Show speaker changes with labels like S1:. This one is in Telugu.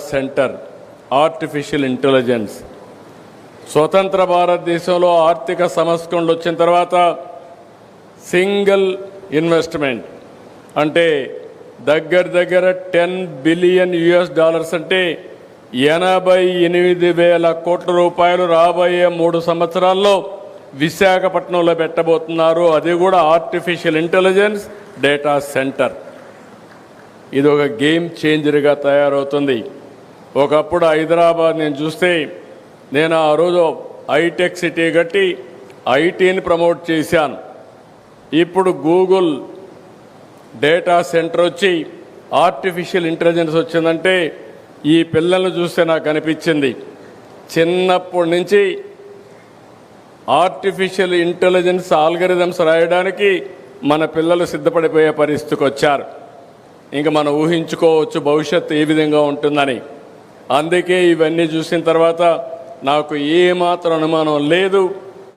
S1: Centre artificial intelligence. స్వతంత్ర భారతదేశంలో ఆర్థిక సంస్కరణలు వచ్చిన తర్వాత సింగిల్ ఇన్వెస్ట్మెంట్ అంటే దగ్గర దగ్గర టెన్ బిలియన్ యుఎస్ డాలర్స్ అంటే ఎనభై ఎనిమిది వేల కోట్ల రూపాయలు రాబోయే మూడు సంవత్సరాల్లో విశాఖపట్నంలో పెట్టబోతున్నారు. అది కూడా ఆర్టిఫిషియల్ ఇంటెలిజెన్స్ డేటా సెంటర్. ఇది ఒక గేమ్ చేంజర్గా తయారవుతుంది. ఒకప్పుడు హైదరాబాద్ నేను చూస్తే నేను ఆ రోజు హైటెక్ సిటీ కట్టి ఐటీని ప్రమోట్ చేశాను. ఇప్పుడు గూగుల్ డేటా సెంటర్ వచ్చి ఆర్టిఫిషియల్ ఇంటెలిజెన్స్ వచ్చిందంటే ఈ పిల్లలను చూస్తే నాకు అనిపించింది. చిన్నప్పటి నుంచి ఆర్టిఫిషియల్ ఇంటెలిజెన్స్ ఆల్గరిథమ్స్ రాయడానికి మన పిల్లలు సిద్ధపడిపోయే పరిస్థితికి వచ్చారు. ఇంకా మనం ఊహించుకోవచ్చు భవిష్యత్తు ఏ విధంగా ఉంటుందని. అందుకే ఇవన్నీ చూసిన తర్వాత నాకు ఏమాత్రం అనుమానం లేదు.